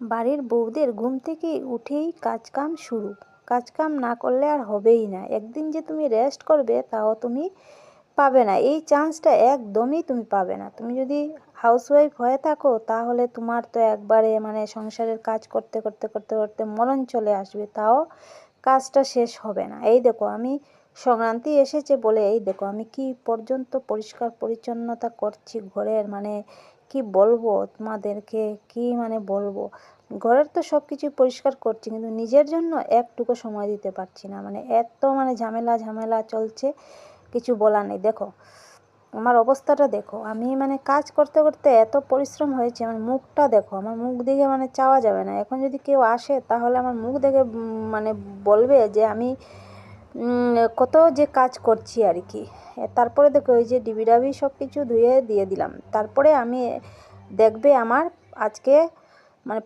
বাড়ির বউদের ঘুম থেকে উঠেই কাজকাম শুরু। কাজকাম না করলে আর হবেই না। একদিন যে তুমি রেস্ট করবে, তাও তুমি পাবে না। এই চান্সটা একদমই তুমি পাবে না। তুমি যদি হাউসওয়াইফ হয়ে থাকো, তাহলে তোমার তো একবারে মানে সংসারের কাজ করতে করতে করতে করতে মরণ চলে আসবে। তাও কাজটা শেষ হবে না। এই দেখো, আমি সংক্রান্তি এসেছে বলে এই দেখো, আমি কি পর্যন্ত পরিষ্কার পরিচ্ছন্নতা করছি ঘরের? মানে কি বলব তোমাদেরকে? কি মানে বলব? ঘরের তো সব কিছু পরিষ্কার করছি, কিন্তু নিজের জন্য একটুকু সময় দিতে পারছি না। মানে এত মানে ঝামেলা ঝামেলা চলছে, কিছু বলার নেই। দেখো আমার অবস্থাটা দেখো। আমি মানে কাজ করতে করতে এত পরিশ্রম হয়েছে, আমার মুখটা দেখো, আমার মুখ দিকে মানে চাওয়া যাবে না। এখন যদি কেউ আসে, তাহলে আমার মুখ দেখে মানে বলবে যে আমি কত যে কাজ করছি আর কি। তারপরে দেখো, ওই যে ডিবি ডাবি সব কিছু ধুয়ে দিয়ে দিলাম। তারপরে আমি দেখবে আমার আজকে মানে